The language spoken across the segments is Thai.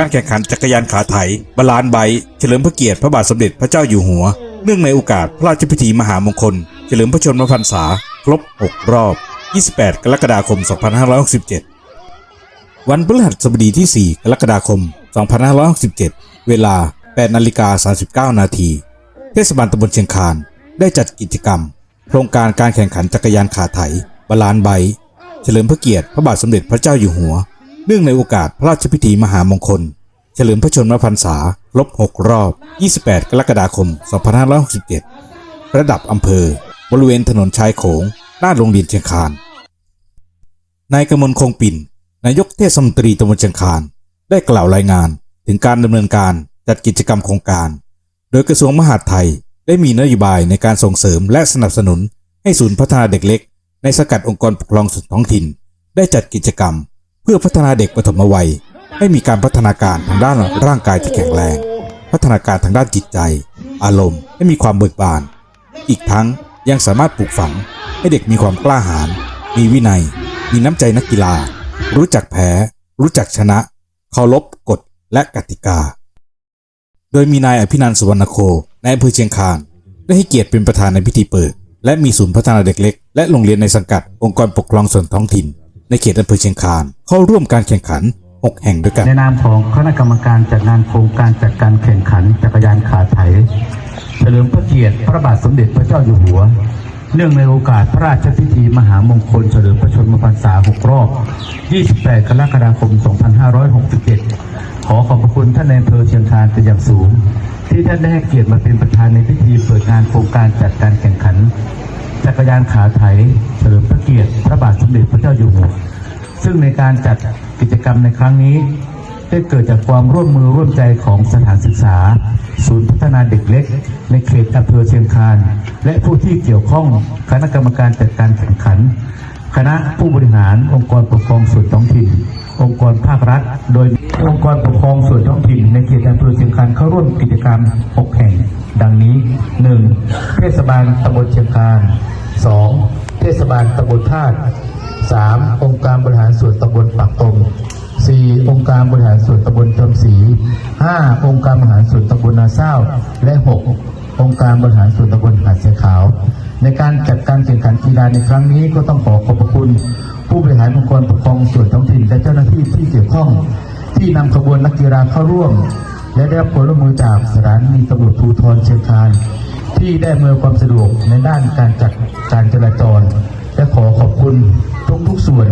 การแข่งขันจักรยานขาไถบาลานไบเฉลิมพระเกียรติพระบาทสมเด็จพระเจ้าอยู่หัว เนื่องในโอกาสพระราชพิธีมหามงคล เฉลิมพระชนมพรรษา ครบ 6 รอบ 28 กรกฎาคม 2567 วันพฤหัสบดีที่ 4 กรกฎาคม 2567 เวลา 8นาฬิกา39 นาทีเทศบาลตำบลเชียงคานได้จัดกิจกรรม โครงการการแข่งขันจักรยานขาไถบาลานไบเฉลิมพระเกียรติพระบาทสมเด็จพระเจ้าอยู่หัว เนื่องในโอกาสพระราชพิธีมหามงคล เฉลิมพระชนมพรรษาครบ6 รอบ 28 กรกฎาคม 2567 ระดับอำเภอ บริเวณถนนชายโขง หน้าโรงเรียนเชียงคาน นายกมลคงปิ่น นายกเทศมนตรีตำบลเชียงคาน ได้กล่าวรายงานถึงการดำเนินการจัดกิจกรรมโครงการ โดยกระทรวงมหาดไทยได้มีนโยบายในการส่งเสริมและสนับสนุนให้ศูนย์พัฒนาเด็กเล็ก ในสกัดองค์กรปกครองส่วนท้องถิ่น ได้จัดกิจกรรม พื่อพัฒนาเด็กปฐมวัยให้มีการพัฒนาการทางด้านร่างกายที่แข็งแรง พัฒนาการทางด้านจิตใจ อารมณ์ให้มีความเบิกบาน อีกทั้งยังสามารถปลูกฝังให้เด็กมีความกล้าหาญมีวินัย มีน้ำใจนักกีฬา รู้จักแพ้ รู้จักชนะ เคารพกฎและกติกา โดยมีนายอภินันสุวรรณโคในอำเภอเชียงคานได้ให้เกียรติเป็นประธานในพิธีเปิด และมีศูนย์พัฒนาเด็กเล็ก และโรงเรียนในสังกัดองค์กรปกครองส่วนท้องถิ่น ในเขตอำเภอเชียงคานเข้าร่วมการแข่งขัน 6 แห่งด้วยกัน ในนามของคณะกรรมการจัดงานโครงการจัดการแข่งขันจักรยานขาไถเฉลิมพระเกียรติพระบาทสมเด็จพระเจ้าอยู่หัว เนื่องในโอกาสพระราชพิธีมหามงคลเฉลิมพระชนมพรรษา 6 รอบ 28 กรกฎาคม 2567 ขอขอบพระคุณท่านในายอำเภอเชียงคานเป็นอย่างสูง ที่ท่านได้ให้เกียรติมาเป็นประธานในพิธีเปิดงานโครงการจัดการแข่ง ขันจักรยานขาไถเฉลิมพระเกียรติพระบาทสมเด็จพระเจ้าอยู่หัว ซึ่งในการจัดกิจกรรมในครั้งนี้ ได้เกิดจากความร่วมมือร่วมใจของสถานศึกษา ศูนย์พัฒนาเด็กเล็ก ในเขตอำเภอเชียงคานและผู้ที่เกี่ยวข้องคณะกรรมการจัดการแข่งขัน คณะผู้บริหารองค์กรปกครองส่วนท้องถิ่น องค์กรภาครัฐ โดยองค์กรปกครองส่วนท้องถิ่น ในเขตอำเภอเชียงคานเข้าร่วมกิจกรรม6แห่งดังนี้ 1. เทศบาลตำบลเชียงคาน 2. เทศบาลตำบลธาตุ 3. องค์การบริหารส่วนตำบลปากตม 4. องค์การบริหารส่วนตำบลจอมศรี 5. องค์การบริหารส่วนตำบลนาเศร้า และ 6. องค์การบริหารส่วนตำบลหาดเสียขาว ในการจัดการแข่งขันกีฬาในครั้งนี้ก็ต้องขอขอบพระคุณ ผู้บริหารองค์กรปกครองส่วนท้องถิ่นและเจ้าหน้าที่ที่เกี่ยวข้อง ที่นำขบวนนักกีฬาเข้าร่วม และได้รับความร่วมมือจากสถานีตำรวจภูธรเชียงคาน ที่ได้อำนวยความสะดวกในด้านการจัดการจราจร และขอขอบคุณทุกๆส่วน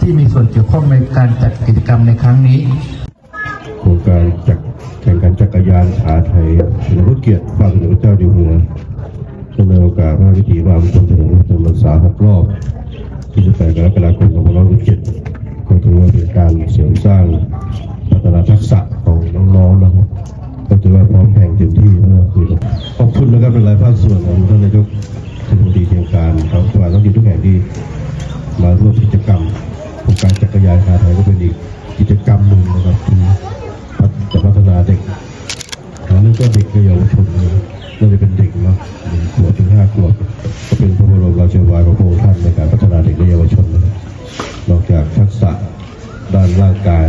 ที่มีส่วนเกี่ยวข้องในการจัดกิจกรรมในครั้งนี้ โครงการจักรแข่งขันจักรยานขาไทยเฉลิมพระเกียรติพระบาทสมเด็จพระเจ้าอยู่หัวเนื่องในโอกาสพระราชพิธีมหามงคลเฉลิมพระชนมพรรษาหกรอบ28กรกฎาคม2567ก็ถือว่าเป็นการเสริมสร้างพัฒนาทักษะของน้องๆนะครับก็ถือว่าพร้อมแข่งเต็มที่ ครับคือขอบคุณนะครับเป็นรายภาคส่วนของท่านนายกเทศมนตรีเชียงคานทั้งจังหวัดทั้งที่ทุกแห่งที่มาร่วมกิจกรรมโครงการจักรยานขาไทยก็เป็นอีกกิจกรรมหนึ่งนะครับที่พัฒจะพัฒนาเด็กอันนั้นก็เด็กเยาวชนนะน่าจะเป็นเด็กเนาะหนึ่งขวบถึงห้าขวบก็เป็นพระบรมราชวาทของพระองค์ท่านในการพัฒนาเด็กและเยาวชนนะครับนอกจากทักษะด้านร่างกาย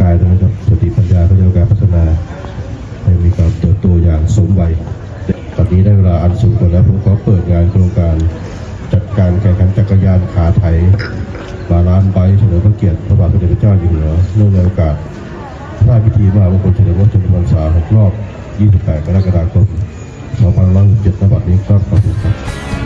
กายนะครับสติปัญญาก็จะการพัฒนาให้มีการเติบโตอย่างสมวัยตอนนี้ได้เวลาอันสมควรแล้วผมขอเปิดงานโครงการจัดการแข่งขันจักรยานขาไถบาลานไบเฉลิมพระเกียรติพระบาทสมเด็จพระเจ้าอยู่หัวเนื่องในโอกาสพระราชพิธีมหามงคลเฉลิมพระชนมพรรษา6รอบ 28 กรกฎาคม2567ณบัดนี้ครับขอบคุณครับ